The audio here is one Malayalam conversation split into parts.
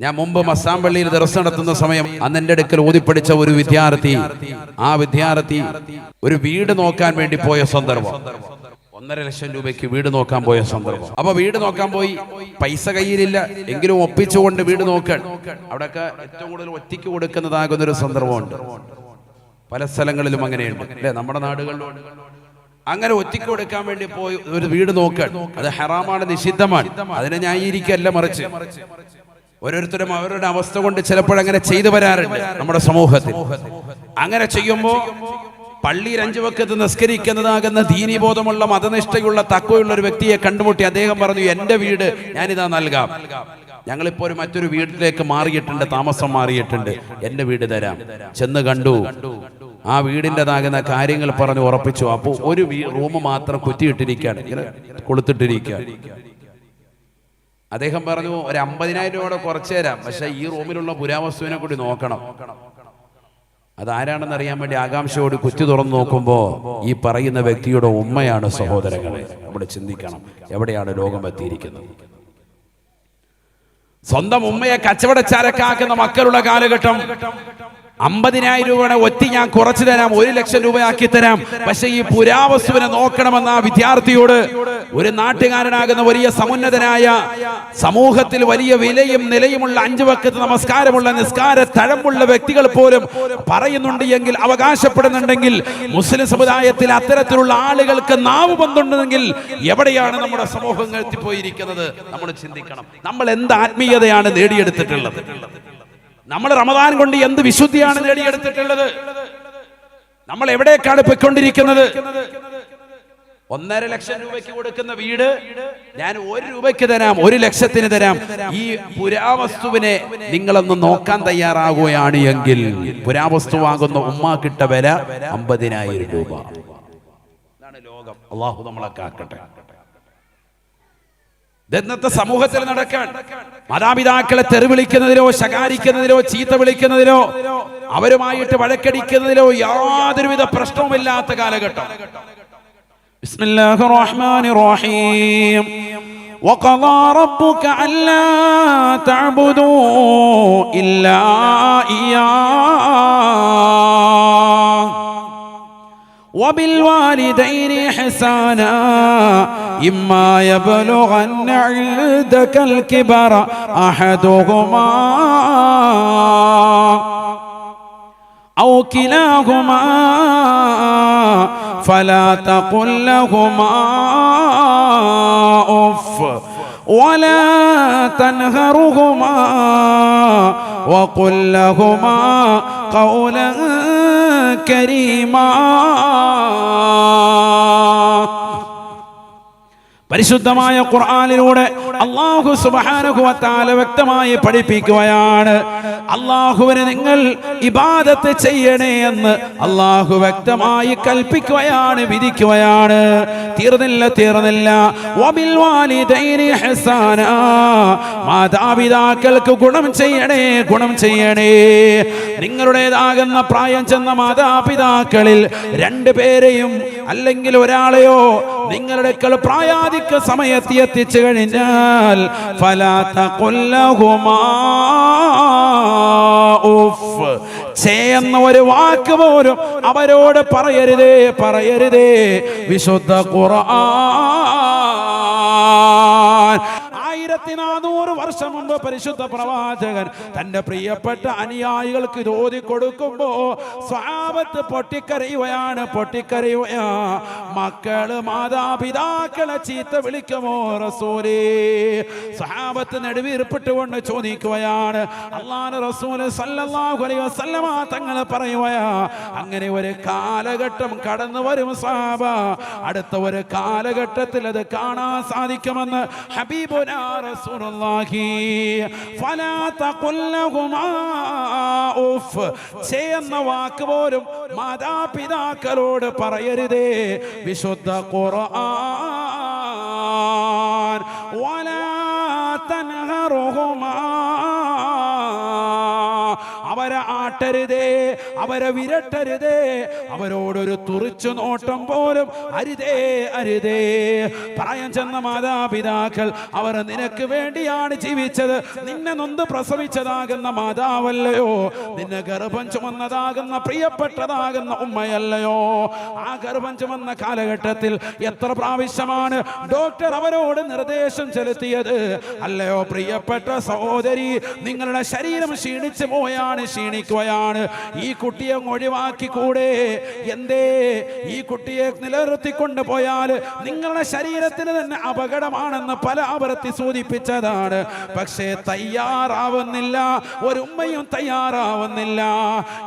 ഞാൻ മുമ്പ് മസ്താംപള്ളിയിൽ ദിവസം നടത്തുന്ന സമയം അന്ന് എന്റെ അടുക്കൽ ഓതിപ്പടിച്ച ഒരു വിദ്യാർത്ഥി. ആ വിദ്യാർത്ഥി ഒരു വീട് നോക്കാൻ വേണ്ടി പോയ സന്ദർഭം. ഒന്നര ലക്ഷം രൂപയ്ക്ക് വീട് നോക്കാൻ പോയ സന്ദർഭം. അപ്പൊ വീട് നോക്കാൻ പോയി. പൈസ കയ്യിലില്ല. എങ്കിലും ഒപ്പിച്ചുകൊണ്ട് വീട് നോക്കാൻ. അവിടെയൊക്കെ ഏറ്റവും കൂടുതൽ ഒറ്റയ്ക്ക് കൊടുക്കുന്നതാകുന്ന ഒരു സന്ദർഭമുണ്ട്. പല സ്ഥലങ്ങളിലും അങ്ങനെയുണ്ട്. അല്ലെ? നമ്മുടെ നാടുകളിലും അങ്ങനെ ഒറ്റയ്ക്ക് കൊടുക്കാൻ വേണ്ടി പോയി ഒരു വീട് നോക്കാൻ. അത് ഹറാമാണ് നിഷിദ്ധമാണ്. അതിനെ ന്യായീകരിക്കല്ല മറിച്ച്. ഓരോരുത്തരും അവരുടെ അവസ്ഥ കൊണ്ട് ചിലപ്പോൾ അങ്ങനെ ചെയ്തു വരാറുണ്ട് നമ്മുടെ സമൂഹത്തിൽ. അങ്ങനെ ചെയ്യുമ്പോൾ പള്ളിയിൽ അഞ്ചു വക്കത്ത് നിസ്കരിക്കുന്നതാകുന്ന ദീനീബോധമുള്ള മതനിഷ്ഠയുള്ള തക്കവയുള്ള ഒരു വ്യക്തിയെ കണ്ടുമുട്ടി അദ്ദേഹം പറഞ്ഞു എന്റെ വീട് ഞാനിതാ നൽകാം. ഞങ്ങളിപ്പോ ഒരു മറ്റൊരു വീട്ടിലേക്ക് മാറിയിട്ടുണ്ട് താമസം മാറിയിട്ടുണ്ട്. എന്റെ വീട് തരാം. ചെന്ന് കണ്ടു. ആ വീടിന്റെതാകുന്ന കാര്യങ്ങൾ പറഞ്ഞ് ഉറപ്പിച്ചു. അപ്പോൾ ഒരു റൂം മാത്രം കുറ്റിയിട്ടിരിക്കുകയാണ്. ഇങ്ങനെ കൊളുത്തിട്ടിരിക്കുകയാണ്. അദ്ദേഹം പറഞ്ഞു ഒരു അമ്പതിനായിരം രൂപയുടെ കുറച്ച് തരാം. പക്ഷെ ഈ റൂമിലുള്ള പുരാവസ്തുവിനെ കൂടി നോക്കണം. അതാരാണെന്ന് അറിയാൻ വേണ്ടി ആകാംക്ഷയോട് കുത്തി തുറന്നു നോക്കുമ്പോൾ ഈ പറയുന്ന വ്യക്തിയുടെ ഉമ്മയാണ് സഹോദരങ്ങളെ. നമ്മൾ ചിന്തിക്കണം എവിടെയാണ് ലോകം എത്തിയിരിക്കുന്നത്. സ്വന്തം ഉമ്മയെ കച്ചവടച്ചാരക്കാക്കുന്ന മക്കളുള്ള കാലഘട്ടം അമ്പതിനായിരം രൂപയുടെ ഒറ്റ ഞാൻ കുറച്ചു തരാം ഒരു ലക്ഷം രൂപയാക്കി തരാം. പക്ഷേ ഈ പുരാവസ്തുവിനെ നോക്കണമെന്ന ആ വിദ്യാർത്ഥിയോട് ഒരു നാട്ടുകാരനാകുന്ന വലിയ സമുന്നതനായ സമൂഹത്തിൽ വലിയ വിലയും നിലയുമുള്ള അഞ്ചു വക്കത്ത് നമസ്കാരമുള്ള നിസ്കാര തഴമ്പുള്ള വ്യക്തികൾ പോലും പറയുന്നുണ്ട് എങ്കിൽ അവകാശപ്പെടുന്നുണ്ടെങ്കിൽ മുസ്ലിം സമുദായത്തിൽ അത്തരത്തിലുള്ള ആളുകൾക്ക് നാവ് ബന്ധുണ്ടെങ്കിൽ എവിടെയാണ് നമ്മുടെ സമൂഹങ്ങൾ എത്തിപ്പോയിരിക്കുന്നത്? നമ്മൾ ചിന്തിക്കണം. നമ്മൾ എന്ത് ആത്മീയതയാണ് നേടിയെടുത്തിട്ടുള്ളത്? നമ്മൾ റമദാൻ കൊണ്ട് എന്ത് വിശുദ്ധിയാണ് നേടിയെടുത്തിട്ടുള്ളത്? നമ്മൾ എവിടേക്കാണ് പൊയ്ക്കൊണ്ടിരിക്കുന്നത്? ഒന്നര ലക്ഷം രൂപയ്ക്ക് കൊടുക്കുന്ന വീട് ഞാൻ ഒരു രൂപയ്ക്ക് തരാം ഒരു ലക്ഷത്തിന് തരാം. ഈ പുരാവസ്തുവിനെ നിങ്ങളൊന്ന് നോക്കാൻ തയ്യാറാകുകയാണ് എങ്കിൽ പുരാവസ്തു പുരാവസ്തുവാകുന്ന ഉമ്മാക്കിട്ട വില അമ്പതിനായിരം രൂപ. ലോകം. അള്ളാഹു നമ്മളെ കാക്കട്ടെ. ഇന്നത്തെ സമൂഹത്തിൽ നടക്കാൻ മാതാപിതാക്കളെ തെറിവിളിക്കുന്നതിലോ ശകാരിക്കുന്നതിലോ ചീത്ത വിളിക്കുന്നതിലോ അവരുമായിട്ട് വഴക്കടിക്കുന്നതിലോ യാതൊരുവിധ പ്രശ്നവുമില്ലാത്ത കാലഘട്ടം بسم الله الرحمن الرحيم وقضى ربك ألا تعبدوا إلا وبالوالدين إحسانا إما يبلغن عندك الكبر أحدهما أو كلاهما فلا تقل لهما أف ولا تنهرهما وقل لهما قولا കരീമാ. പരിശുദ്ധമായ ഖുർആാനിലൂടെ അള്ളാഹു സുബാനുഭവത്താല വ്യക്തമായി പഠിപ്പിക്കുകയാണ്. അള്ളാഹുവിന് നിങ്ങൾ ഇബാദത്ത് ചെയ്യണേ എന്ന് അള്ളാഹു വ്യക്തമായി കൽപ്പിക്കുകയാണ് വിധിക്കുകയാണ്. തീർന്നില്ല തീർന്നില്ല. മാതാപിതാക്കൾക്ക് ഗുണം ചെയ്യണേ ഗുണം ചെയ്യണേ. നിങ്ങളുടേതാകുന്ന പ്രായം ചെന്ന മാതാപിതാക്കളിൽ രണ്ടു പേരെയും അല്ലെങ്കിൽ ഒരാളെയോ നിങ്ങളുടെ പ്രായാധിക്ക സമയത്ത് എത്തിച്ചു കഴിഞ്ഞാൽ ഫലാത്ത ഉഫ്. ചെയ്യുന്ന ഒരു വാക്ക് പോലും അവരോട് പറയരുതേ പറയരുതേ. വിശുദ്ധ ഖുർആൻ ആയിരത്തി നാനൂറ് വർഷം മുമ്പ് പരിശുദ്ധ പ്രവാചകൻ തന്റെ പ്രിയപ്പെട്ട അനുയായികൾക്ക് ഓതി കൊടുക്കുമ്പോ സ്വാപത്ത് പൊട്ടിക്കരയുകയാണ് പൊട്ടിക്കരയുകയാ. മക്കൾ മാതാപിതാക്കളെ ചീത്ത വിളിക്കുമോ റസൂലേ? സ്വഹാബത്ത് നെടുവീർപ്പിട്ടുകൊണ്ട് ചോദിക്കുകയാണ്. അള്ളാഹ് റസൂൽ സല്ലല്ലാഹു അലൈഹി വസല്ലമ പറയുകയാ അങ്ങനെ ഒരു കാലഘട്ടം കടന്നു വരും സാബ. അടുത്ത ഒരു കാലഘട്ടത്തിൽ അത് കാണാൻ സാധിക്കുമെന്ന് ഹബീബുനാ റസൂലുള്ളാഹി. ഫലാ تقل لهما ഉഫ്. ചെയ്യുന്ന വാക്ക് പോലും മാതാപിതാക്കളോട് പറയരുതേ. വിശുദ്ധ ഖുർആൻ. വലാ തൻഹറുഹുമാ. അവരെ ആട്ടരുതേ. അവരെ വിരട്ടരുതേ. അവരോടൊരു തുറിച്ചു നോട്ടം പോലും അരുതേ അരുതേ. പ്രായം ചെന്ന മാതാപിതാക്കൾ അവർ നിനക്ക് വേണ്ടിയാണ് ജീവിച്ചത്. നിന്നെ നൊന്ത് പ്രസവിച്ചതാകുന്ന മാതാവല്ലയോ? നിന്നെ ഗർഭം ചുമന്നതാകുന്ന പ്രിയപ്പെട്ടതാകുന്ന ഉമ്മയല്ലയോ? ആ ഗർഭം ചുമന്ന കാലഘട്ടത്തിൽ എത്ര പ്രാവശ്യമാണ് ഡോക്ടർ അവരോട് നിർദ്ദേശം ചെലുത്തിയത്? അല്ലയോ പ്രിയപ്പെട്ട സഹോദരി നിങ്ങളുടെ ശരീരം ക്ഷീണിച്ചു പോയാണ് ക്ഷീണിക്കുകയാണ്. ഈ കുട്ടിയെ ഒഴിവാക്കിക്കൂടെ? ഒഴിവാക്കി കൂടെ എന്തേ? ഈ കുട്ടിയെ നിലനിർത്തിക്കൊണ്ട് പോയാൽ നിങ്ങളുടെ ശരീരത്തിന് തന്നെ അപകടമാണെന്ന് പല ആവർത്തി സൂചിപ്പിച്ചതാണ്. പക്ഷേ തയ്യാറാവുന്നില്ല. ഒരു ഉമ്മയും തയ്യാറാവുന്നില്ല.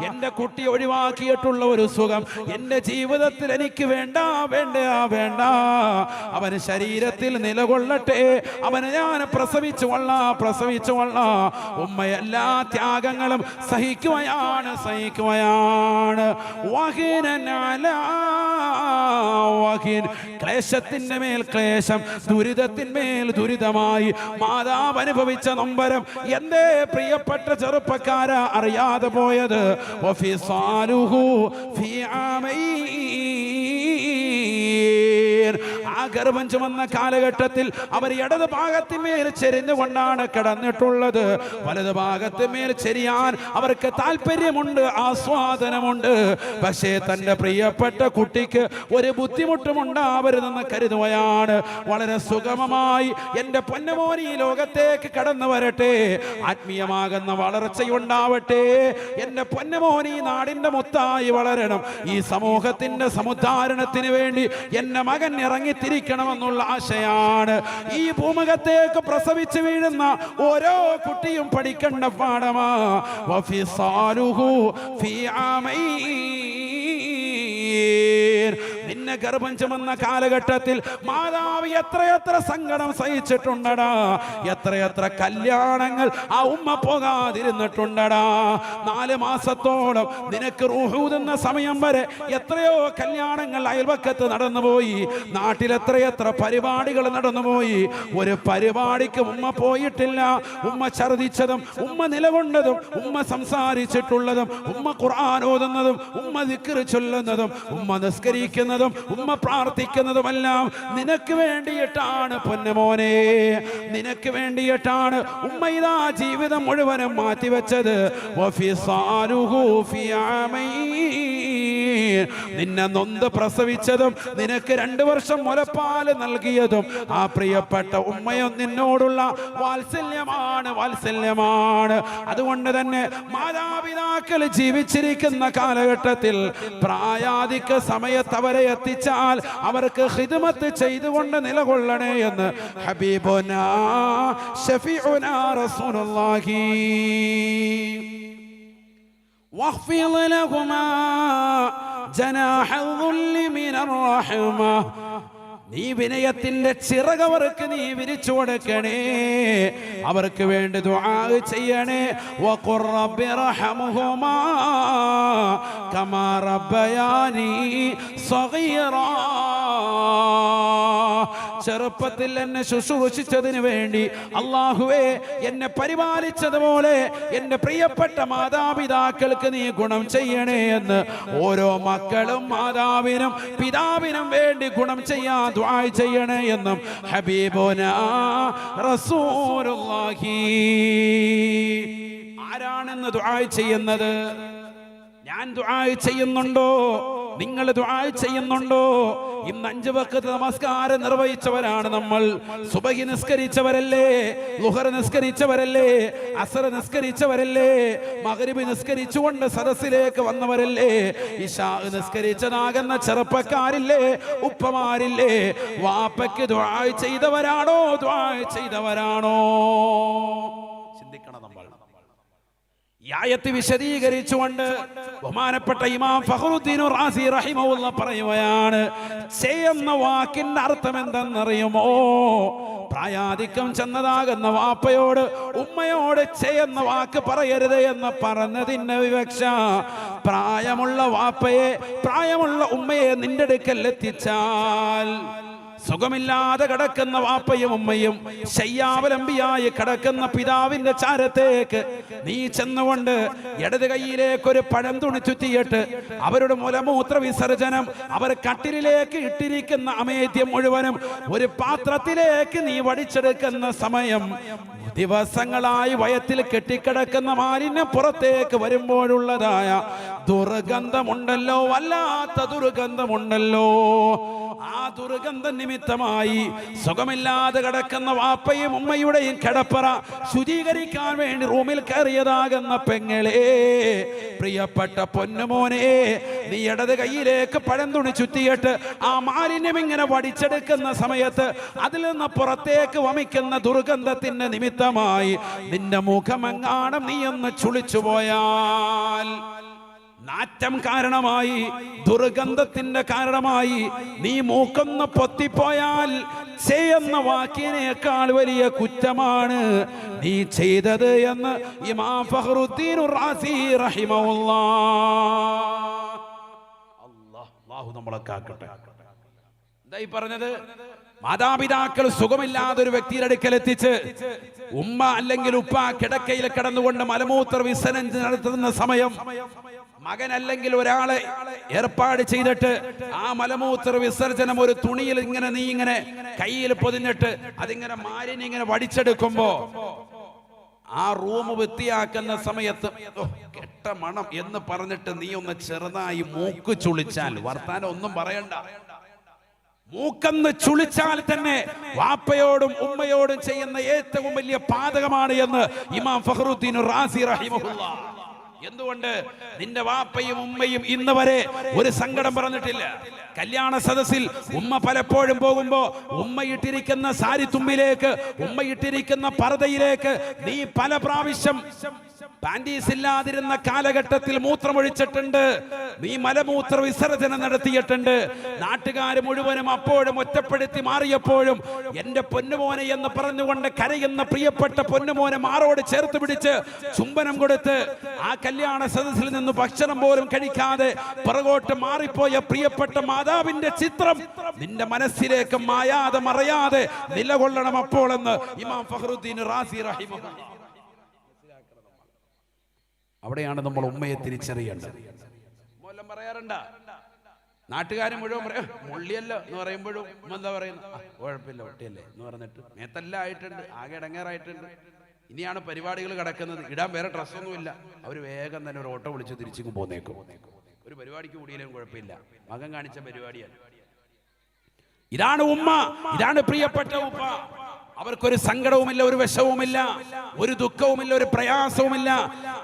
എന്റെ കുട്ടി ഒഴിവാക്കിയിട്ടുള്ള ഒരു സുഖം. എന്റെ ജീവിതത്തിൽ എനിക്ക് വേണ്ട വേണ്ട വേണ്ട. അവൻ ശരീരത്തിൽ നിലകൊള്ളട്ടെ. അവനെ ഞാൻ പ്രസവിച്ചു കൊള്ളാം പ്രസവിച്ചു കൊള്ളാം. ഉമ്മ എല്ലാ ത്യാഗങ്ങളും സഹിക്കുകയാണ് സഹിക്കുകയാണ്. വഹിൻ. ക്ലേശത്തിന്റെ മേൽ ക്ലേശം ദുരിതത്തിന്മേൽ ദുരിതമായി. മാതാവ് അനുഭവിച്ച നൊമ്പരം എന്തേ പ്രിയപ്പെട്ട ചെറുപ്പക്കാര അറിയാതെ പോയത്? ഫി ഗർഭം ചുമന്ന കാലഘട്ടത്തിൽ അവർ ഇടത് ഭാഗത്തിന്മേൽ ചെരിഞ്ഞുകൊണ്ടാണ് കിടന്നിട്ടുള്ളത്. വലത് ഭാഗത്തിന്മേൽ ചെരിയാൻ അവർക്ക് താല്പര്യമുണ്ട് ആസ്വാദനമുണ്ട്. പക്ഷേ തന്റെ പ്രിയപ്പെട്ട കുട്ടിക്ക് ഒരു ബുദ്ധിമുട്ടും ഉണ്ടാവരുതെന്ന് കരുതുകയാണ്. വളരെ സുഗമമായി എന്റെ പൊന്നമോൻ ഈ ലോകത്തേക്ക് കടന്നു വരട്ടെ. ആത്മീയമാകുന്ന വളർച്ചയുണ്ടാവട്ടെ. എന്റെ പൊന്നമോൻ ഈ നാടിന്റെ മുത്തായി വളരണം. ഈ സമൂഹത്തിന്റെ സമുദ്ധാരണത്തിന് വേണ്ടി എന്റെ മകൻ ഇറങ്ങിത്തിരിക്കണമെന്നുള്ള ആശയാണ് ഈ ഭൂമുഖത്തേക്ക് പ്രസവിച്ച് വീഴുന്ന ഓരോ കുട്ടിയും പഠിക്കേണ്ട പാഠമാ ഫി. നിന്നെ ഗർഭം ചുമന്ന കാലഘട്ടത്തിൽ മാതാവ് എത്രയെത്ര സങ്കടം സഹിച്ചിട്ടുണ്ടടാ? എത്രയെത്ര കല്യാണങ്ങൾ ആ ഉമ്മ പോകാതിരുന്നിട്ടുണ്ടടാ? നാല് മാസത്തോളം നിനക്ക് റൂഹൂതുന്ന സമയം വരെ എത്രയോ കല്യാണങ്ങൾ അയൽവക്കത്ത് നടന്നുപോയി. നാട്ടിൽ എത്രയെത്ര പരിപാടികൾ നടന്നുപോയി. ഒരു പരിപാടിക്ക് ഉമ്മ പോയിട്ടില്ല. ഉമ്മ ഛർദിച്ചതും ഉമ്മ നിലകൊണ്ടതും ഉമ്മ സംസാരിച്ചിട്ടുള്ളതും ഉമ്മ ഖുർആൻ ഓതുന്നതും ഉമ്മ ദിക്റ് ചൊല്ലുന്നതും ഉമ്മ നിസ്കരിക്കുന്നതും ഉമ്മ പ്രാർത്ഥിക്കുന്നതുമെല്ലാം നിനക്ക് വേണ്ടിയിട്ടാണ് പൊന്നമോനെ. നിനക്ക് വേണ്ടിയിട്ടാണ് ഉമ്മ ഇതാ ജീവിതം മുഴുവനും മാറ്റിവെച്ചത്. നിന്നെ നൊന്ത് പ്രസവിച്ചതും നിനക്ക് രണ്ടു വർഷം മുലപ്പാൽ നൽകിയതും ആ പ്രിയപ്പെട്ട ഉമ്മയും നിന്നോടുള്ള വാത്സല്യമാണ് വാത്സല്യമാണ്. അതുകൊണ്ട് തന്നെ മാതാപിതാക്കൾ ജീവിച്ചിരിക്കുന്ന കാലഘട്ടത്തിൽ പ്രായാധിക സമയത്ത് അവരെ എത്തിച്ചാൽ അവർക്ക് ഹിദ്മത്ത് ചെയ്തുകൊണ്ട് നിലകൊള്ളണേ എന്ന് ഹബീബുന ഷഫീഉന റസൂലുള്ളാഹി واخفض لهما جناح الذل من الرحمة നീ വിനയത്തിന്റെ ചിറകവർക്ക് നീ വിരിച്ചു കൊടുക്കണേ. അവർക്ക് വേണ്ടി ദുആ ചെയ്യണേ. വഖുർ റബ്ബി റഹ്മഹുമാ കമാ റബ്ബയാനി സഗീറാ. ചെറുപ്പത്തിൽ എന്നെ ശുശ്രൂഷിച്ചതിന് വേണ്ടി അള്ളാഹുവേ എന്നെ പരിപാലിച്ചതുപോലെ എന്റെ പ്രിയപ്പെട്ട മാതാപിതാക്കൾക്ക് നീ ഗുണം ചെയ്യണേ എന്ന് ഓരോ മക്കളും മാതാവിനും പിതാവിനും വേണ്ടി ഗുണം ചെയ്യാൻ ദ്വായ് ചെയ്യണേ എന്നും ഹബീബോന റസൂലുള്ളാഹി. ആരാണെന്ന് ദ്വായ് ചെയ്യുന്നത്? ഞാൻ ദ്വായ് ചെയ്യുന്നുണ്ടോ? നിങ്ങൾ ചെയ്യുന്നുണ്ടോ? ഇന്ന് അഞ്ചു വക്കത്ത് നമസ്കാരം നിർവഹിച്ചവരാണ് നമ്മൾ. സുബഹി നിസ്കരിച്ചവരല്ലേ? ലുഹർ നിസ്കരിച്ചവരല്ലേ? അസർ നിസ്കരിച്ചവരല്ലേ? മഗ്രിബ് നിസ്കരിച്ചുകൊണ്ട് സദസ്സിലേക്ക് വന്നവരല്ലേ? ഇഷാ നിസ്കരിച്ചതാകുന്ന ചെറുപ്പക്കാരില്ലേ? ഉപ്പമാരില്ലേ? വാപ്പയ്ക്ക് ദുആ ചെയ്തവരാണോ? ദുആ ചെയ്തവരാണോ? ഈ വിശദീകരിച്ചുകൊണ്ട് ബഹുമാനപ്പെട്ട ഇമാം ഫഹറുദ്ദീൻ റാസി റഹിമുള്ള പറയുകയാണ് ചെയ്യുന്ന വാക്കിന്റെ അർത്ഥം എന്തെന്നറിയുമോ? പ്രായാധിക്യം ചെന്നതാകുന്ന വാപ്പയോട് ഉമ്മയോട് ചെയ്യുന്ന വാക്ക് പറയരുത് എന്ന് പറഞ്ഞതിന് വിവക്ഷ. പ്രായമുള്ള വാപ്പയെ പ്രായമുള്ള ഉമ്മയെ നിന്റെ അടുക്കൽ എത്തിച്ചാൽ സുഖമില്ലാതെ കിടക്കുന്ന വാപ്പയും ഉമ്മയും ശയ്യാവലംബിയായി കിടക്കുന്ന പിതാവിന്റെ ചാരത്തേക്ക് നീ ചെന്നുകൊണ്ട് ഇടത് കൈയിലേക്ക് ഒരു പഴം തുണി ചുറ്റിയിട്ട് അവരുടെ മുലമൂത്ര വിസർജനം അവർ കട്ടിലിലേക്ക് ഇട്ടിരിക്കുന്ന അമേദ്യം മുഴുവനും ഒരു പാത്രത്തിലേക്ക് നീ വടിച്ചെടുക്കുന്ന സമയം ദിവസങ്ങളായി വയത്തിൽ കെട്ടിക്കിടക്കുന്ന മാലിന്യം പുറത്തേക്ക് വരുമ്പോഴുള്ളതായ ദുർഗന്ധമുണ്ടല്ലോ വല്ലാത്ത ദുർഗന്ധമുണ്ടല്ലോ. ആ ദുർഗന്ധ നിമിത്തമായി സുഖമില്ലാതെ കിടക്കുന്ന വാപ്പയും ഉമ്മയുടെയും കിടപ്പറ ശുചീകരിക്കാൻ വേണ്ടി റൂമിൽ കയറിയതാകുന്ന പെങ്ങളെ പ്രിയപ്പെട്ട പൊന്നുമോനെ നീ ഇടത് കൈയിലേക്ക് പഴം തുണി ചുറ്റിയിട്ട് ആ മാലിന്യം ഇങ്ങനെ വടിച്ചെടുക്കുന്ന സമയത്ത് അതിൽ നിന്ന് പുറത്തേക്ക് വമിക്കുന്ന ദുർഗന്ധത്തിന്റെ നിമിത്തമായി നിന്റെ മുഖമെങ്ങാണം നീ ഒന്ന് ചുളിച്ചു പോയാൽ നാറ്റം കാരണമായി ദുർഗന്ധത്തിന്റെ കാരണമായി നീ മൂക്കൊന്ന് പൊത്തിപ്പോയാൽ ചെയ്യുന്ന വാക്കിനേക്കാൾ വലിയ കുറ്റമാണ് നീ ചെയ്തത് എന്ന് അല്ലാഹ് നമ്മളെ കാക്കട്ടെ. എന്തായി പറഞ്ഞത്? മാതാപിതാക്കൾ സുഖമില്ലാതെ ഒരു വ്യക്തിയുടെ അടുക്കൽ എത്തിച്ച് ഉമ്മ അല്ലെങ്കിൽ ഉപ്പ കിടക്കയിൽ കിടന്നുകൊണ്ട് മലമൂത്ര വിസനം നടത്തുന്ന സമയം മകൻ അല്ലെങ്കിൽ ഒരാളെ ഏർപ്പാട് ചെയ്തിട്ട് ആ മലമൂത്ര വിസർജനം ഒരു തുണിയിൽ ഇങ്ങനെ നീ ഇങ്ങനെ കയ്യിൽ പൊതിഞ്ഞിട്ട് അതിങ്ങനെ മാലിന്യം ഇങ്ങനെ വടിച്ചെടുക്കുമ്പോ ആ റൂം വൃത്തിയാക്കുന്ന സമയത്ത് കെട്ട മണം എന്ന് പറഞ്ഞിട്ട് നീ ഒന്ന് ചെറുതായി മൂക്ക് ചുളിച്ചാൽ വർത്താനം ഒന്നും പറയണ്ട. മൂക്കന്ന് ചുളിച്ചാൽ തന്നെ വാപ്പയോടും ഉമ്മയോടും ചെയ്യുന്ന ഏറ്റവും വലിയ പാതകമാണ് എന്ന് ഇമാം ഫഹറുദ്ദീൻ റാസി റഹിമഹുല്ല എന്തുകൊണ്ട് നിന്റെ വാപ്പയും ഉമ്മയും ഇന്ന് വരെ ഒരു സങ്കടം പറഞ്ഞിട്ടില്ല? കല്യാണ സദസ്സിൽ ഉമ്മ പലപ്പോഴും പോകുമ്പോ ഉമ്മയിട്ടിരിക്കുന്ന സാരിത്തുമ്പിലേക്ക് സാരി തുമ്പിലേക്ക് ഉമ്മയിട്ടിരിക്കുന്ന പർദയിലേക്ക് നീ പല പ്രാവശ്യം പാന്റീസ് ഇല്ലാതിരുന്ന കാലഘട്ടത്തിൽ മൂത്രമൊഴിച്ചിട്ടുണ്ട്. നീ മലമൂത്ര വിസർജനം നടത്തിയിട്ടുണ്ട്. നാട്ടുകാർ മുഴുവനും അപ്പോഴും ഒറ്റപ്പെടുത്തി മാറിയപ്പോഴും എന്റെ പൊന്നുമോനെ എന്ന് പറഞ്ഞുകൊണ്ട് കരയുന്ന പ്രിയപ്പെട്ട പൊന്നുമോനെ മാറോട് ചേർത്ത് പിടിച്ച് ചുംബനം കൊടുത്ത് ആ കല്യാണ സദസ്സിൽ നിന്ന് ഭക്ഷണം പോലും കഴിക്കാതെ പുറകോട്ട് മാറിപ്പോയ പ്രിയപ്പെട്ട മാതാവിന്റെ ചിത്രം നിന്റെ മനസ്സിലേക്ക് മായാതെ മറയാതെ നിലകൊള്ളണം അപ്പോൾ എന്ന് ഇമാം ഫഹറുദ്ദീൻ റാസി റഹിമഹുല്ലാ. അവിടെയാണ് നമ്മൾ ഉമ്മയെ തിരിച്ചറിയേണ്ടത്. മൂലം പറയാറുണ്ട. നാട്ടുകാർ മുഴുവൻ പറയാം മുള്ളിയല്ലോ എന്ന് പറയുമ്പോഴും ഉമ്മ എന്താ പറയുന്നത്? "ആ, കുഴപ്പമില്ല ഒട്ടിയല്ലേ എന്ന് പറഞ്ഞിട്ട് മേത്തെല്ലാം ആയിട്ടുണ്ട് ആകെ ഇടങ്ങേറായിട്ടുണ്ട്. ഇനിയാണ് പരിപാടികൾ കിടക്കുന്നത്. ഇടാൻ വേറെ ഡ്രസ്സൊന്നുമില്ല. അവർ വേഗം തന്നെ ഒരു ഓട്ടോ വിളിച്ച് തിരിച്ചു പോന്നേക്കും. ഒരു പരിപാടിക്ക് കൂടിയാലും കുഴപ്പമില്ല. മകൻ കാണിച്ച പരിപാടിയാണ്. ഇതാണ് ഉമ്മ ഇതാണ് പ്രിയപ്പെട്ട ഉപ്പ. അവർക്കൊരു സങ്കടവുമില്ല ഒരു വിഷവുമില്ല ഒരു ദുഃഖവുമില്ല ഒരു പ്രയാസവുമില്ല.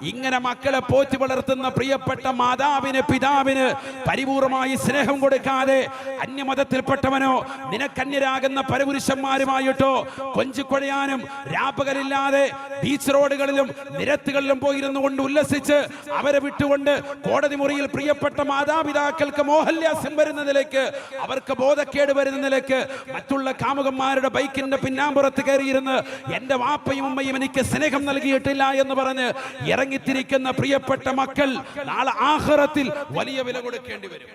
ഇങ്ങനെ മക്കളെ പോറ്റി വളർത്തുന്ന പ്രിയപ്പെട്ട മാതാവിന് പിതാവിന് പരിപൂർണമായി സ്നേഹം കൊടുക്കാതെ അന്യമതത്തിൽപ്പെട്ടവനോ നിനക്കന്യരാകുന്ന പരപുരുഷന്മാരുമായിട്ടോ കൊഞ്ചിക്കൊഴയാനും രാപ്പകലില്ലാതെ ബീച്ച് റോഡുകളിലും നിരത്തുകളിലും പോയിരുന്നു കൊണ്ട് ഉല്ലസിച്ച് അവരെ വിട്ടുകൊണ്ട് കോടതി മുറിയിൽ പ്രിയപ്പെട്ട മാതാപിതാക്കൾക്ക് മോഹല്യാസം വരുന്ന നിലയ്ക്ക് അവർക്ക് ബോധക്കേട് വരുന്ന നിലയ്ക്ക് മറ്റുള്ള കാമുകന്മാരുടെ ബൈക്കിന്റെ പിന്നാമ്പുറത്ത് കയറിയിരുന്ന് എന്റെ വാപ്പയും ഉമ്മയും എനിക്ക് സ്നേഹം നൽകിയിട്ടില്ല എന്ന് പറഞ്ഞ് ഇറങ്ങിത്തിരിക്കുന്ന പ്രിയപ്പെട്ട മക്കൾ നാളെ ആഹ്റത്തിൽ വലിയ വില കൊടുക്കേണ്ടി വരും.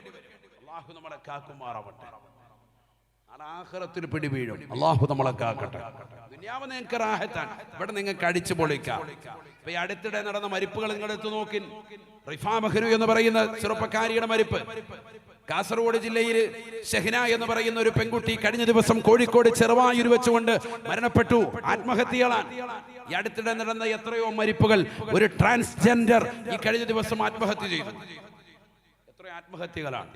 അള്ളാഹു നമ്മളെ കാക്കുമാറാവട്ടെ. നാളെ ആഖിറത്തിൽ പിടി വീഴും. അള്ളാഹു നമ്മളെ കാക്കട്ടെ. ദുനിയാവ് നിങ്ങൾക്ക് റാഹത്താണ്. ഇവിടെ നിങ്ങൾക്ക് അടിച്ചു പൊളിക്കാം. ഇപ്പൊ അടുത്തിടെ നടന്ന മരിപ്പുകൾ നിങ്ങൾ നോക്കി റിഫാ മഹ്നു എന്ന് പറയുന്ന ചെറുപ്പക്കാരിയുടെ മരിപ്പ്. കാസർഗോഡ് ജില്ലയിൽ ഷെഹ്ന എന്ന് പറയുന്ന ഒരു പെൺകുട്ടി കഴിഞ്ഞ ദിവസം കോഴിക്കോട് ചെറുവായൂർ വെച്ചുകൊണ്ട് മരണപ്പെട്ടു. ആത്മഹത്യകളാണ്. ഈ അടുത്തിടെ നടന്ന എത്രയോ മരിപ്പുകൾ ഒരു ട്രാൻസ്ജെൻഡർ ഈ കഴിഞ്ഞ ദിവസം ആത്മഹത്യ ചെയ്തു. എത്രയോ ആത്മഹത്യകളാണ്.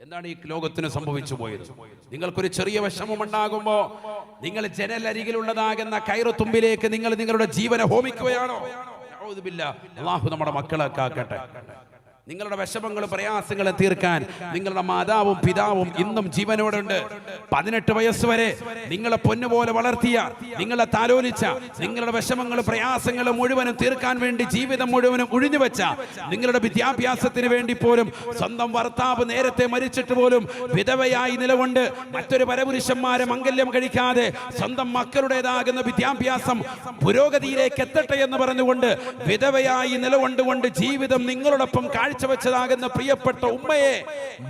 എന്താണ് ഈ ലോകത്തിന് സംഭവിച്ചു പോയത്? നിങ്ങൾക്കൊരു ചെറിയ വിഷമം ഉണ്ടാകുമ്പോ നിങ്ങൾ ജനലരികിലുള്ളതാകുന്ന കയറു തുമ്പിലേക്ക് നിങ്ങൾ നിങ്ങളുടെ ജീവനെ ഹോമിക്കുകയാണോ. അള്ളാഹു നമ്മുടെ മക്കളെ കാക്കട്ടെ. നിങ്ങളുടെ വിഷമങ്ങളും പ്രയാസങ്ങളും തീർക്കാൻ നിങ്ങളുടെ മാതാവും പിതാവും ഇന്നും ജീവനോടുണ്ട്. പതിനെട്ട് വയസ്സ് വരെ നിങ്ങളെ പൊന്നുപോലെ വളർത്തിയ നിങ്ങളെ താലോലിച്ച നിങ്ങളുടെ വിഷമങ്ങളും പ്രയാസങ്ങളും മുഴുവനും തീർക്കാൻ വേണ്ടി ജീവിതം മുഴുവനും ഒഴിഞ്ഞു വെച്ച നിങ്ങളുടെ വിദ്യാഭ്യാസത്തിന് വേണ്ടി പോലും സ്വന്തം ഭർത്താവ് നേരത്തെ മരിച്ചിട്ട് പോലും വിധവയായി നിലകൊണ്ട് മറ്റൊരു പരപുരുഷന്മാരെ മംഗല്യം കഴിക്കാതെ സ്വന്തം മക്കളുടേതാകുന്ന വിദ്യാഭ്യാസം പുരോഗതിയിലേക്ക് എത്തട്ടെ എന്ന് പറഞ്ഞുകൊണ്ട് വിധവയായി നിലകൊണ്ടുകൊണ്ട് ജീവിതം നിങ്ങളോടൊപ്പം കാഴ്ച കാഴ്ചവെച്ചതാകുന്ന പ്രിയപ്പെട്ട ഉമ്മയെ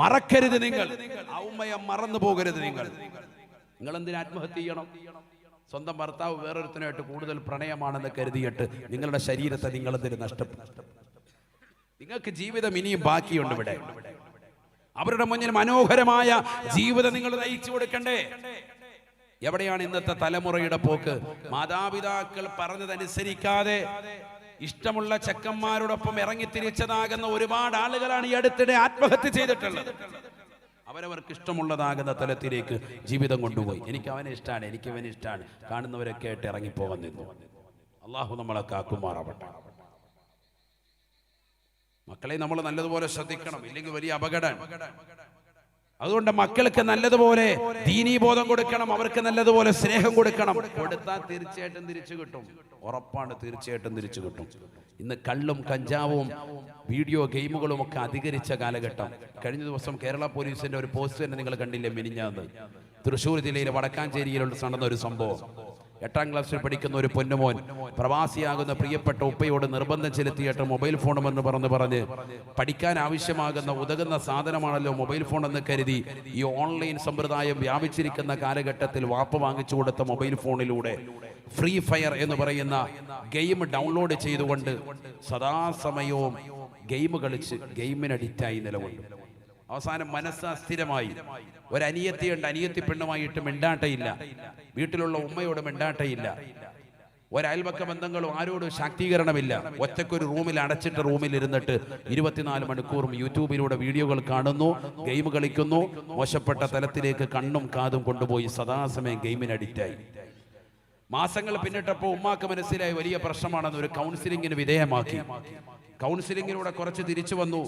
മറക്കരുത് നിങ്ങൾ. ആ ഉമ്മയെ മറന്നു പോകരുത് നിങ്ങൾ. നിങ്ങൾ എന്തിനു ആത്മഹത്യ ചെയ്യണം? സ്വന്തം ഭർത്താവ് വേറൊരുത്തനായിട്ട് കൂടുതൽ പ്രണയമാണെന്ന് കരുതിയിട്ട് നിങ്ങളുടെ ശരീരത്തെ നിങ്ങൾ എന്തിനു നഷ്ടപ്പെട്ടു? നിങ്ങൾക്ക് ജീവിതം ഇനിയും ബാക്കിയുണ്ട് ഇവിടെ. അവരുടെ മുന്നിൽ മനോഹരമായ ജീവിതം നിങ്ങൾ നയിച്ചു കൊടുക്കണ്ടേ? എവിടെയാണ് ഇന്നത്തെ തലമുറയുടെ പോക്ക്? മാതാപിതാക്കൾ പറഞ്ഞതനുസരിക്കാതെ ഇഷ്ടമുള്ള ചെക്കന്മാരോടൊപ്പം ഇറങ്ങി തിരിച്ചതാകുന്ന ഒരുപാട് ആളുകളാണ് ഈ അടുത്തിടെ ആത്മഹത്യ ചെയ്തിട്ടുള്ളത്. അവരവർക്ക് ഇഷ്ടമുള്ളതാകുന്ന തലത്തിലേക്ക് ജീവിതം കൊണ്ടുപോയി. എനിക്ക് അവനെ ഇഷ്ടമാണ് എനിക്ക് അവനെ ഇഷ്ടമാണ് കാണുന്നവരൊക്കെ ആയിട്ട് ഇറങ്ങിപ്പോകാൻ നിന്നു അള്ളാഹു നമ്മളെ കാക്കുമാറാവട്ടെ. മക്കളെ നമ്മൾ നല്ലതുപോലെ ശ്രദ്ധിക്കണം. ഇല്ലെങ്കിൽ വലിയ അപകടം അതുകൊണ്ട് മക്കൾക്ക് നല്ലതുപോലെ ദീനീബോധം കൊടുക്കണം അവർക്ക് നല്ലതുപോലെ സ്നേഹം കൊടുക്കണം. കൊടുത്താൽ തീർച്ചയായിട്ടും തിരിച്ചു കിട്ടും. ഉറപ്പാണ് തീർച്ചയായിട്ടും തിരിച്ചു കിട്ടും. ഇന്ന് കള്ളും കഞ്ചാവും വീഡിയോ ഗെയിമുകളും ഒക്കെ അധികരിച്ച കാലഘട്ടം. കഴിഞ്ഞ ദിവസം കേരള പോലീസിന്റെ ഒരു പോസ്റ്റ് തന്നെ നിങ്ങൾ കണ്ടില്ലേ മിനിഞ്ഞാന്ന്. തൃശ്ശൂർ ജില്ലയിലെ വടക്കാഞ്ചേരിയിലുള്ള നടന്ന ഒരു സംഭവം. എട്ടാം ക്ലാസ്സിൽ പഠിക്കുന്ന ഒരു പൊന്നുമോൻ പ്രവാസിയാകുന്ന പ്രിയപ്പെട്ട ഉപ്പയോട് നിർബന്ധം ചെലുത്തിയിട്ട് മൊബൈൽ ഫോണമെന്ന് പറഞ്ഞ് പറഞ്ഞ് പഠിക്കാൻ ആവശ്യമാകുന്ന ഉതകുന്ന സാധനമാണല്ലോ മൊബൈൽ ഫോൺ എന്ന് കരുതി ഈ ഓൺലൈൻ സമ്പ്രദായം വ്യാപിച്ചിരിക്കുന്ന കാലഘട്ടത്തിൽ വാപ്പ് വാങ്ങിച്ചു കൊടുത്ത മൊബൈൽ ഫോണിലൂടെ ഫ്രീ ഫയർ എന്ന് പറയുന്ന ഗെയിം ഡൗൺലോഡ് ചെയ്തുകൊണ്ട് സദാസമയവും ഗെയിം കളിച്ച് ഗെയിമിന് അഡിക്റ്റായി നിലകൊണ്ടു. അവസാനം മനസ്സ് അസ്ഥിരമായി അനിയത്തിയുണ്ട് അനിയത്തി പെണ്ണുമായിട്ട് മിണ്ടാട്ടയില്ല. വീട്ടിലുള്ള ഉമ്മയോട് മിണ്ടാട്ടയില്ല. ഒരയൽപക്ക ബന്ധങ്ങളും ആരോടും ശാക്തീകരണമില്ല. ഒറ്റക്കൊരു റൂമിൽ അടച്ചിട്ട് റൂമിൽ ഇരുന്നിട്ട് ഇരുപത്തിനാല് മണിക്കൂറും യൂട്യൂബിലൂടെ വീഡിയോകൾ കാണുന്നു ഗെയിം കളിക്കുന്നു. മോശപ്പെട്ട തലത്തിലേക്ക് കണ്ണും കാതും കൊണ്ടുപോയി സദാസമയം ഗെയിമിന് അഡിക്റ്റായി മാസങ്ങൾ പിന്നിട്ടപ്പോൾ ഉമ്മാക്ക് മനസ്സിലായി വലിയ പ്രശ്നമാണെന്ന് ഒരു കൗൺസിലിങ്ങിന് വിധേയമാക്കി. കൗൺസിലിങ്ങിലൂടെ കുറച്ച് തിരിച്ചു വന്നു.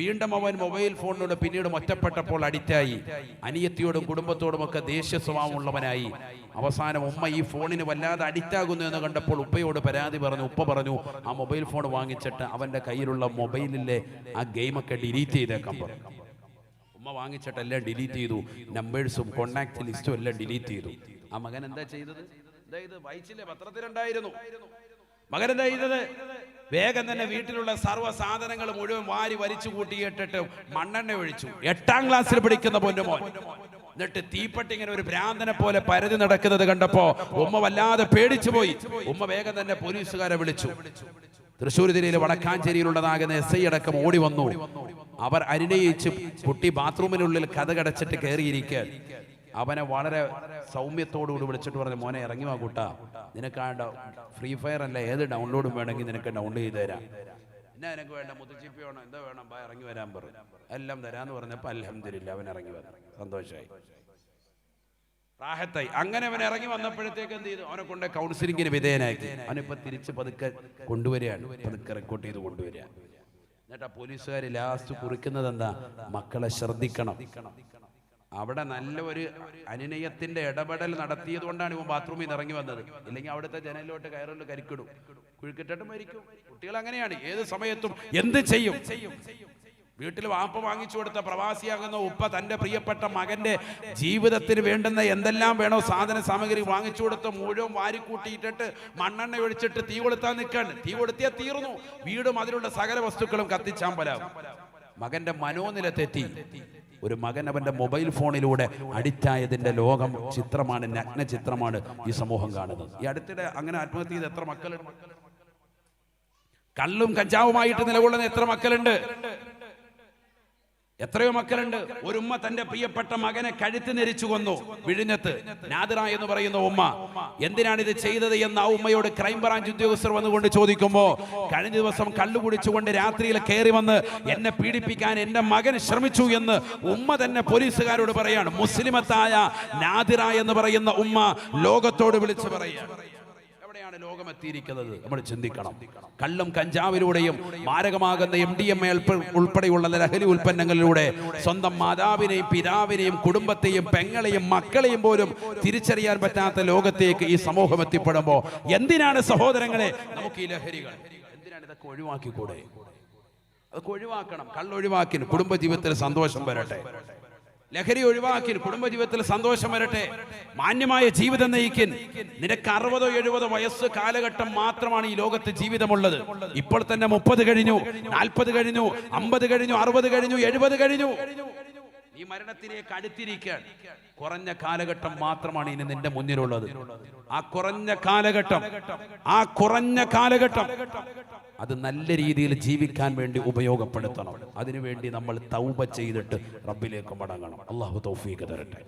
വീണ്ടും അവൻ മൊബൈൽ ഫോണിലൂടെ പിന്നീട് ഒറ്റപ്പെട്ടപ്പോൾ അഡിക്റ്റായി. അനിയത്തിയോടും കുടുംബത്തോടും ഒക്കെ ദേഷ്യ സ്വഭാവമുള്ളവനായി അവസാനം ഉമ്മ ഈ ഫോണിന് വല്ലാതെ അഡിക്റ്റാകുന്നു എന്ന് കണ്ടപ്പോൾ ഉപ്പയോട് പരാതി പറഞ്ഞു. ഉപ്പ പറഞ്ഞു ആ മൊബൈൽ ഫോൺ വാങ്ങിച്ചിട്ട് അവന്റെ കയ്യിലുള്ള മൊബൈലിലെ ആ ഗെയിമൊക്കെ ഡിലീറ്റ് ചെയ്തേക്കാൻ പറഞ്ഞു ഉമ്മ വാങ്ങിച്ചിട്ട് എല്ലാം ഡിലീറ്റ് ചെയ്തു. നമ്പേഴ്സും കോണ്ടാക്ട് ലിസ്റ്റും എല്ലാം ഡിലീറ്റ് ചെയ്തു. ആ മകൻ എന്താ ചെയ്തത്? അതായത് വായിച്ചില്ലേ? പത്രത്തിലുണ്ടായിരുന്നു. മകൻ എന്താ ചെയ്തത്? വേഗം തന്നെ വീട്ടിലുള്ള സർവ സാധനങ്ങൾ മുഴുവൻ വാരി വലിച്ചു കൂട്ടിയിട്ടിട്ട് മണ്ണെണ്ണ ഒഴിച്ചു. എട്ടാം ക്ലാസ്സിൽ പഠിക്കുന്ന പൊന്നുമോൻ എന്നിട്ട് തീപ്പെട്ടി ഇങ്ങനെ ഒരു ഭ്രാന്തനെ പോലെ പരതി നടക്കുന്നത് കണ്ടപ്പോ ഉമ്മ വല്ലാതെ പേടിച്ചു പോയി ഉമ്മ വേഗം തന്നെ പോലീസുകാരെ വിളിച്ചു. തൃശ്ശൂർ ജില്ലയിലെ വടക്കാഞ്ചേരിയിലുള്ളതാകുന്ന എസ് ഐ അടക്കം ഓടി വന്നു. അവർ അനുനയിച്ച് കുട്ടി ബാത്റൂമിനുള്ളിൽ കഥ കടച്ചിട്ട് കയറിയിരിക്കുക അവനെ വളരെ സൗമ്യത്തോടുകൂടി വിളിച്ചിട്ട് പറഞ്ഞു മോനെ ഇറങ്ങി വാ കൂട്ടാ. നിനക്കാണ്ട ഫ്രീ ഫയർ അല്ല ഏത് ഡൗൺലോഡും വേണമെങ്കിൽ നിനക്ക് ഡൗൺലോഡ് ചെയ്ത് തരാം. എന്നാ നിനക്ക് വേണ്ട മുത്തച്ചിപ്പി വേണം എന്താ വേണം ബാ ഇറങ്ങി വരാൻ പറഞ്ഞു എല്ലാം തരാന്ന് പറഞ്ഞപ്പോൾ അലഹമില്ല അവൻ ഇറങ്ങി വന്നു. സന്തോഷമായി റാഹത്തായി. അങ്ങനെ അവൻ ഇറങ്ങി വന്നപ്പോഴത്തേക്ക് എന്ത് ചെയ്തു? അവനെ കൊണ്ട് കൗൺസിലിങ്ങിന് വിധേയനാക്കി. അവനിപ്പോ തിരിച്ച് പതുക്കെ കൊണ്ടുവരികയാണ്. പതുക്കെ റെക്കോർഡ് ചെയ്ത് കൊണ്ടുവരിക എന്നിട്ട് ആ പോലീസുകാർ ലാസ്റ്റ് കുറിക്കുന്നത് എന്താ? മക്കളെ ശ്രദ്ധിക്കണം. അവിടെ നല്ല ഒരു അനുനയത്തിന്റെ ഇടപെടൽ നടത്തിയത് കൊണ്ടാണ് ഇവൻ ബാത്റൂമിൽ നിന്ന് ഇറങ്ങി വന്നത്. ഇല്ലെങ്കിൽ അവിടുത്തെ ജനലിലോട്ട് കയറിൽ കരിക്കിടും. കുഴിക്കിട്ടിട്ട് മരിക്കും. കുട്ടികൾ അങ്ങനെയാണ്. ഏത് സമയത്തും എന്ത് ചെയ്യും? വീട്ടിൽ വാപ്പ വാങ്ങിച്ചു കൊടുത്ത പ്രവാസിയാകുന്ന ഉപ്പ തന്റെ പ്രിയപ്പെട്ട മകന്റെ ജീവിതത്തിന് വേണ്ടുന്ന എന്തെല്ലാം വേണോ സാധന സാമഗ്രി വാങ്ങിച്ചു കൊടുത്ത മുഴുവൻ വാരിക്കൂട്ടിയിട്ടിട്ട് മണ്ണെണ്ണ ഒഴിച്ചിട്ട് തീ കൊളുത്താൻ നിൽക്കാണ് തീ കൊളുത്തിയാൽ തീർന്നു. വീടും അതിലുള്ള സകല വസ്തുക്കളും കത്തിച്ചാമ്പലാകും. മകന്റെ മനോനില തെറ്റി. ഒരു മകൻ അവന്റെ മൊബൈൽ ഫോണിലൂടെ അഡിക്റ്റായതിന്റെ ലോകം ചിത്രമാണ് നഗ്ന ചിത്രമാണ് ഈ സമൂഹം കാണുന്നത്. ഈ അടുത്തിടെ അങ്ങനെ ആത്മഹത്യ ചെയ്ത് എത്ര മക്കളുണ്ട്? കള്ളും കഞ്ചാവുമായിട്ട് നിലകൊള്ളുന്ന എത്ര മക്കളുണ്ട്? എത്രയോ മക്കളുണ്ട്. ഒരു ഉമ്മ തന്റെ പ്രിയപ്പെട്ട മകനെ കഴുത്ത് നെരിച്ചു കൊന്നു. വിഴിഞ്ഞത്ത്. നാദിറ എന്ന് പറയുന്ന ഉമ്മ എന്തിനാണ് ഇത് ചെയ്തത്? എന്ന് ആ ഉമ്മയോട് ക്രൈംബ്രാഞ്ച് ഉദ്യോഗസ്ഥർ വന്നുകൊണ്ട് ചോദിക്കുമ്പോ കഴിഞ്ഞ ദിവസം കള്ളു കുടിച്ചുകൊണ്ട് രാത്രിയിൽ കയറി വന്ന് എന്നെ പീഡിപ്പിക്കാൻ എന്റെ മകൻ ശ്രമിച്ചു എന്ന് ഉമ്മ തന്നെ പോലീസുകാരോട് പറയാണ്. മുസ്ലിമത്തായ നാദിറ എന്ന് പറയുന്ന ഉമ്മ ലോകത്തോട് വിളിച്ചു എവിടെയാണ് ലോകം എത്തിയിരിക്കുന്നത് നമ്മൾ ചിന്തിക്കണം. കള്ളും കഞ്ചാവിലൂടെയും മാരകമാകുന്ന എം ഡി എം എ ഉൾപ്പെടെയുള്ള ലഹരി ഉൽപ്പന്നങ്ങളിലൂടെ സ്വന്തം മാതാവിനെയും പിതാവിനെയും കുടുംബത്തെയും പെങ്ങളെയും മക്കളെയും പോലും തിരിച്ചറിയാൻ പറ്റാത്ത ലോകത്തേക്ക് ഈ സമൂഹം എത്തിപ്പെടുമ്പോൾ എന്തിനാണ് സഹോദരങ്ങളെ നമുക്ക് ഈ ലഹരികൾ? എന്തിനാണ് ഇതൊക്കെ ഒഴിവാക്കിക്കൂടെ? അതൊക്കെ ഒഴിവാക്കണം. കള്ളൊഴിവാക്കിന് കുടുംബജീവിതത്തിൽ സന്തോഷം വരട്ടെ. ലഹരി ഒഴിവാക്കി കുടുംബജീവിതത്തിൽ സന്തോഷം വരട്ടെ മാന്യമായ ജീവിതം നയിക്കിൻ. നിനക്ക് അറുപതോ എഴുപതോ വയസ്സ് കാലഘട്ടം മാത്രമാണ് ഈ ലോകത്ത് ജീവിതമുള്ളത്. ഇപ്പോൾ തന്നെ മുപ്പത് കഴിഞ്ഞു നാൽപ്പത് കഴിഞ്ഞു അമ്പത് കഴിഞ്ഞു അറുപത് കഴിഞ്ഞു എഴുപത് കഴിഞ്ഞു. നീ മരണത്തിലേക്ക് അടുത്തിരിക്കാൻ. കുറഞ്ഞ കാലഘട്ടം മാത്രമാണ് ഇനി നിന്റെ മുന്നിലുള്ളത്. ആ കുറഞ്ഞ കാലഘട്ടം ആ കുറഞ്ഞ കാലഘട്ടം അത് നല്ല രീതിയിൽ ജീവിക്കാൻ വേണ്ടി ഉപയോഗപ്പെടുത്തണം. അതിനുവേണ്ടി നമ്മൾ തൗബ ചെയ്തിട്ട് റബ്ബിലേക്ക് മടങ്ങണം. അള്ളാഹു തൗഫീഖ് തരട്ടെ.